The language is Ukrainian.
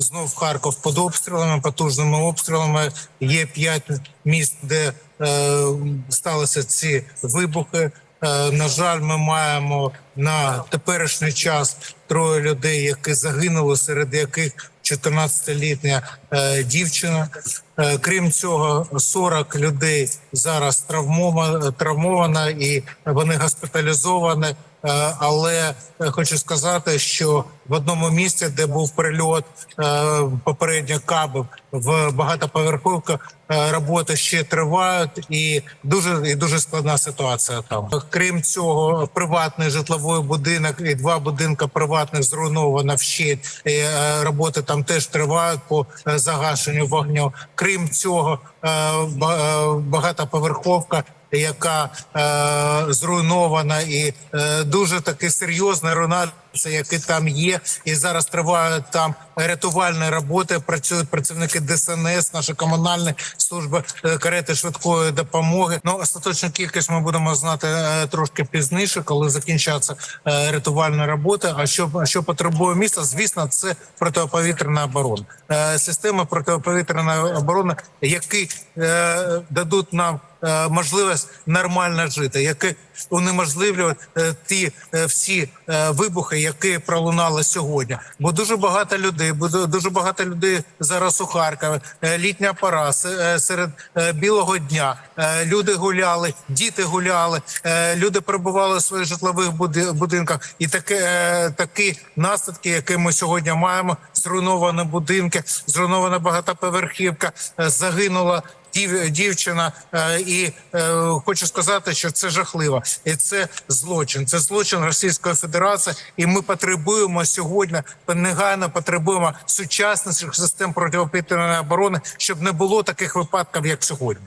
знов Харків під обстрілами, потужними обстрілами. Є п'ять міст, де е, сталися ці вибухи. Е, на жаль, ми маємо на теперішній час троє людей, які загинули, серед яких 14-літня е, дівчина. Е, крім цього, 40 людей зараз травмовано, і вони госпіталізовані. Е, Але е, хочу сказати, що в одному місці, де був прильот попередньо кабів в багатоповерховка, е, роботи ще тривають, і дуже і дуже складна ситуація там. Крім цього, приватний житловий будинок і два будинки приватних зруйновано вщент. Роботи там теж тривають по загашенню вогню. Крім цього, е, е, багатоповерховка яка е, зруйнована, і е, дуже таки серйозна руйнація, які там є, і зараз тривають там рятувальні роботи. Працюють працівники ДСНС, наші комунальні служби е, карети швидкої допомоги. Ну остаточну кількість ми будемо знати е, трошки пізніше, коли закінчаться е, рятувальні роботи. А що що потребує місто? Звісно, це протиповітряна оборона. Е, системи протиповітряної оборони, які е, дадуть нам можливість нормально жити, які унеможливлюють е, ті е, всі е, вибухи, які пролунали сьогодні. Бо дуже багато людей, дуже багато людей зараз у Харкові. Е, Літня пора се- е, серед е, білого дня. Е, Люди гуляли, діти гуляли, е, люди перебували в своїх житлових буди- будинках. І таке е, такі наслідки, які ми сьогодні маємо: зруйновані будинки, зруйнована багатоповерхівка, е, загинула дів, дівчина, е, і е, хочу сказати, що це жахливо, і це злочин. Це злочин Російської Федерації, і ми потребуємо сьогодні негайно потребуємо сучасних систем протиповітряної оборони, щоб не було таких випадків, як сьогодні.